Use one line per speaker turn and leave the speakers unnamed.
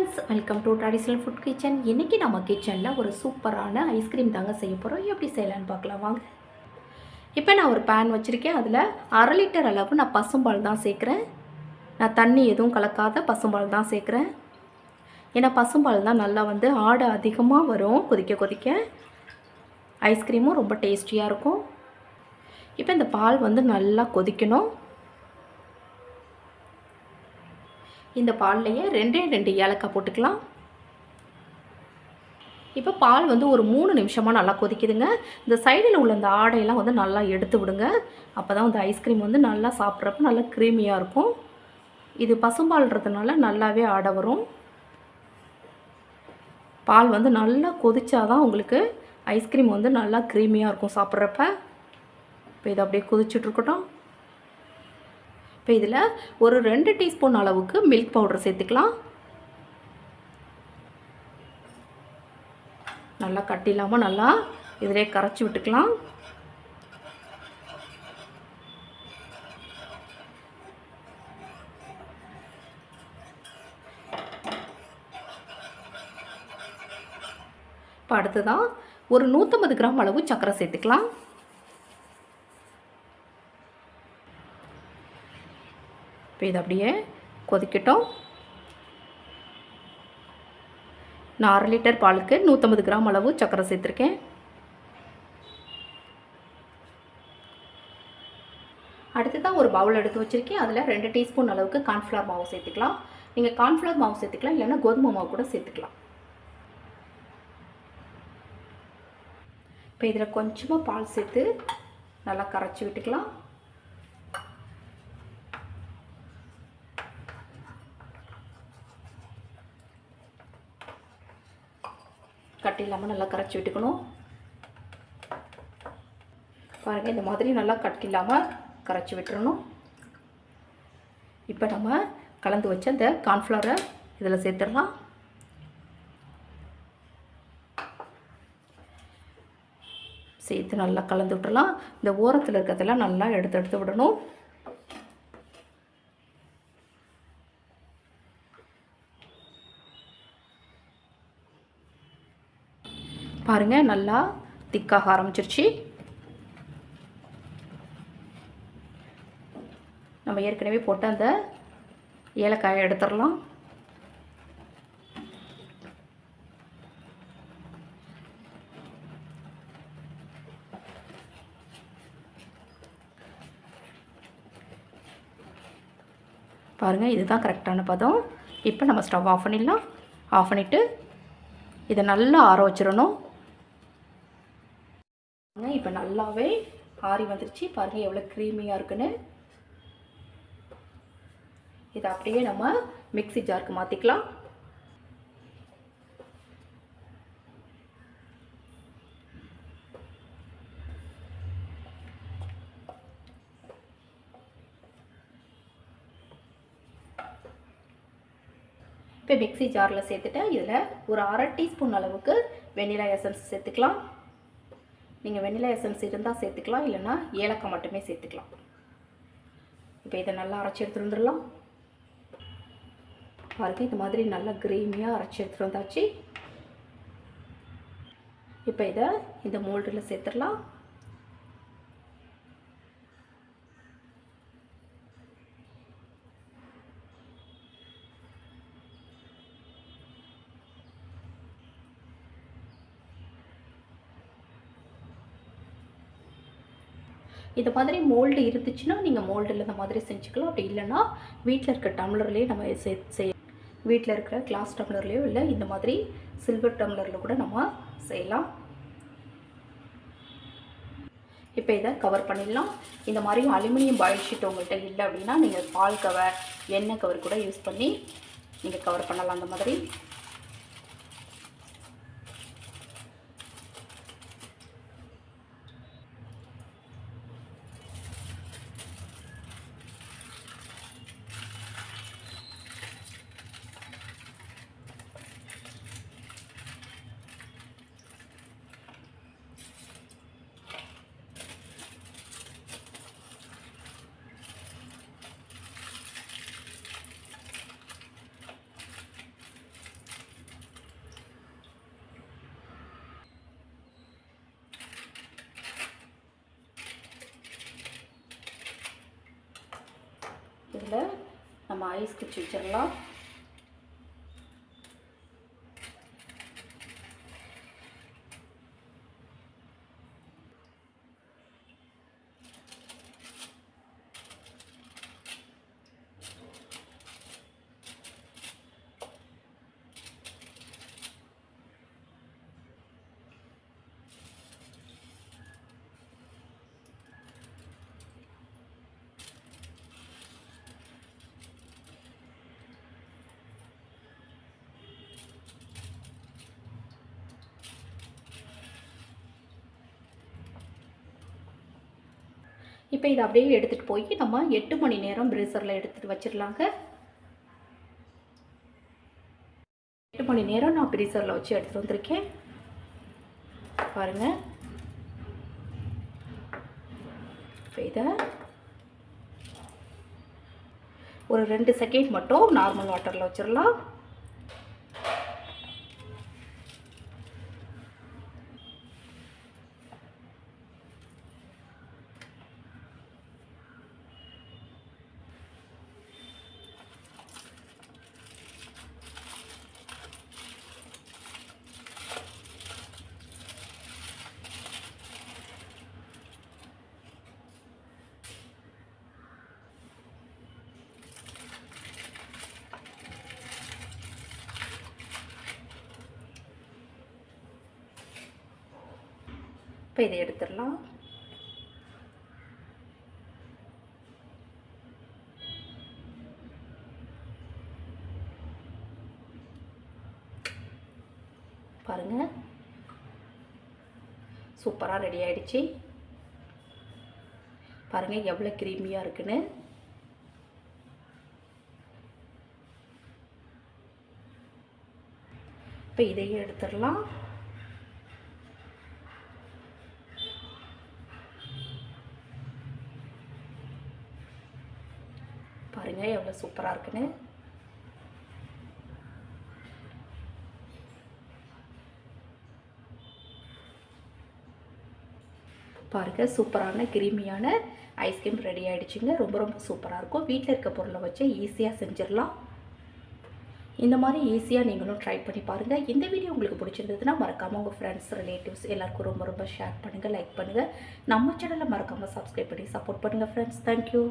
Friends welcome to traditional food kitchen இன்றைக்கி நம்ம கிச்சனில் ஒரு சூப்பரான ஐஸ்கிரீம் தாங்க செய்ய போகிறோம் எப்படி செய்யலான்னு பார்க்கலாம் வாங்க. இப்போ நான் ஒரு பேன் வச்சுருக்கேன். அதில் அரை லிட்டர் அளவு நான் பசும்பால் தான் சேர்க்குறேன். நான் தண்ணி எதுவும் கலக்காத பசும்பால் தான் சேர்க்குறேன். ஏன்னா பசும்பால் தான் நல்லா வந்து ஆடை அதிகமாக வரும். கொதிக்க கொதிக்க ஐஸ்கிரீமும் ரொம்ப டேஸ்டியாக இருக்கும். இப்போ இந்த பால் வந்து நல்லா கொதிக்கணும். இந்த பால்லையே ரெண்டே ரெண்டு ஏலக்காய் போட்டுக்கலாம். இப்போ பால் வந்து ஒரு மூணு நிமிஷமாக நல்லா கொதிக்குதுங்க. இந்த சைடில் உள்ள இந்த ஆடையெல்லாம் வந்து நல்லா எடுத்து விடுங்க. அப்போ தான் வந்து ஐஸ்கிரீம் வந்து நல்லா சாப்பிட்றப்ப நல்லா க்ரீமியாக இருக்கும். இது பசும்பால்ன்றதுனால நல்லாவே ஆடை வரும். பால் வந்து நல்லா கொதிச்சாதான் உங்களுக்கு ஐஸ்கிரீம் வந்து நல்லா க்ரீமியாக இருக்கும் சாப்பிட்றப்ப. இப்போ இது அப்படியே கொதிச்சுட்ருக்கட்டும் இப்போ இதில் ஒரு ரெண்டு டீஸ்பூன் அளவுக்கு மில்க் பவுடர் சேர்த்துக்கலாம். நல்லா கட்டி இல்லாமல் நல்லா இதிலே கரைச்சி விட்டுக்கலாம். இப்போ அடுத்ததான் ஒரு நூற்றம்பது கிராம் அளவு சர்க்கரை சேர்த்துக்கலாம். இப்போ இது அப்படியே கொதிக்கட்டும். நான் அரை லிட்டர் பாலுக்கு நூற்றம்பது கிராம் அளவு சர்க்கரை சேர்த்துருக்கேன். அடுத்து தான் ஒரு பவுல் எடுத்து வச்சுருக்கேன். அதில் ரெண்டு டீஸ்பூன் அளவுக்கு கார்ன்ஃப்ளவர் மாவு சேர்த்துக்கலாம். நீங்கள் கார்ன்ஃப்ளவர் மாவு சேர்த்துக்கலாம் இல்லைன்னா கோதுமை மாவு கூட சேர்த்துக்கலாம். இப்போ இதில் கொஞ்சமாக பால் சேர்த்து நல்லா கரைச்சி விட்டுக்கலாம். கட்டி இல்லாமல் நல்லா கரைச்சி விட்டுக்கணும். பாருங்கள் இந்த மாதிரி நல்லா கட்டி இல்லாமல் கரைச்சி விட்டுறணும். இப்போ நம்ம கலந்து வச்ச இந்த கார்ன்ஃப்ளவரை இதில் சேர்த்துடலாம். சேர்த்து நல்லா கலந்து விட்டுறலாம். இந்த ஓரத்தில் இருக்கிறதெல்லாம் நல்லா எடுத்து எடுத்து விடணும். பாருங்கள் நல்லா திக்காக ஆரம்பிச்சிருச்சு. நம்ம ஏற்கனவே போட்ட அந்த ஏலக்காயை எடுத்துடலாம். பாருங்கள் இதுதான் கரெக்டான பதம். இப்போ நம்ம ஸ்டவ் ஆஃப் பண்ணிடலாம். ஆஃப் பண்ணிவிட்டு இதை நல்லா ஆற வச்சிடணும். இப்போ நல்லாவே ஆறி வந்துருச்சு. பாருங்கள் எவ்வளோ க்ரீமியாக இருக்குன்னு. இதை அப்படியே நம்ம மிக்ஸி ஜாருக்கு மாற்றிக்கலாம் இப்போ மிக்ஸி ஜாரில் சேர்த்துட்டு இதில் ஒரு அரை டீஸ்பூன் அளவுக்கு வெண்ணிலா எசன்ஸ் சேர்த்துக்கலாம். நீங்கள் வெண்ணிலா எசன்ஸ் இருந்தால் சேர்த்துக்கலாம் இல்லைன்னா ஏலக்காய் மட்டுமே சேர்த்துக்கலாம். இப்போ இதை நல்லா அரைச்சி எடுத்துகிட்டு வந்துடலாம். பாருங்க இது மாதிரி நல்லா கிரேமியாக அரைச்சி எடுத்துகிட்டு வந்தாச்சு. இப்போ இதை இந்த மோல்டில் சேர்த்துடலாம். இது மாதிரி மோல்டு இருந்துச்சுன்னா நீங்கள் மோல்டில் இந்த மாதிரி செஞ்சுக்கலாம். அப்படி இல்லைன்னா வீட்டில் இருக்க டம்ளர்லேயே நம்ம சே செய் வீட்டில் இருக்கிற கிளாஸ் டம்ளர்லேயோ இல்லை இந்த மாதிரி சில்வர் டம்ளரில் கூட நம்ம செய்யலாம். இப்போ இதை கவர் பண்ணிடலாம். இந்த மாதிரி அலுமினியம் பாயில் ஷீட் உங்கள்கிட்ட இல்லை அப்படின்னா நீங்கள் பால் கவர் எண்ணெய் கவர் கூட யூஸ் பண்ணி நீங்கள் கவர் பண்ணலாம் அந்த மாதிரி. நம்ம ஐஸ் குச்சி வச்சிடலாம். இப்போ இதை அப்படியே எடுத்துகிட்டு போய் நம்ம எட்டு மணி நேரம் பிரேசரில் எடுத்துகிட்டு வச்சிடலாங்க. எட்டு மணி நேரம் நான் ப்ரீசரில் வச்சு எடுத்துகிட்டு வந்திருக்கேன். பாருங்கள் இப்போ இதை ஒரு ரெண்டு செகண்ட் மட்டும் நார்மல் வாட்டரில் வச்சிடலாம். இப்போ இதை எடுத்துடலாம். பாருங்க. சூப்பராக ரெடி ஆயிடுச்சு. பாருங்க எவ்வளோ க்ரீமியாக இருக்குன்னு. இப்போ இதையும் எடுத்துடலாம். எவ்வளோ சூப்பராக இருக்குன்னு. பாருங்க சூப்பரான கிரீமியான ஐஸ்கிரீம் ரெடி ஆகிடுச்சிங்க ரொம்ப ரொம்ப சூப்பராக இருக்கும். வீட்டில் இருக்க பொருளை வச்சு ஈஸியாக செஞ்சிடலாம். இந்த மாதிரி ஈஸியாக நீங்களும் ட்ரை பண்ணி பாருங்கள் இந்த வீடியோ உங்களுக்கு பிடிச்சிருந்ததுன்னா மறக்காமல் உங்கள் ஃப்ரெண்ட்ஸ் ரிலேட்டிவ்ஸ் எல்லாருக்கும் ரொம்ப ரொம்ப ஷேர் பண்ணுங்கள் லைக் பண்ணுங்கள் நம்ம சேனலை மறக்காமல் சப்ஸ்கிரைப் பண்ணி சப்போர்ட் பண்ணுங்கள் ஃப்ரெண்ட்ஸ் தேங்க்யூ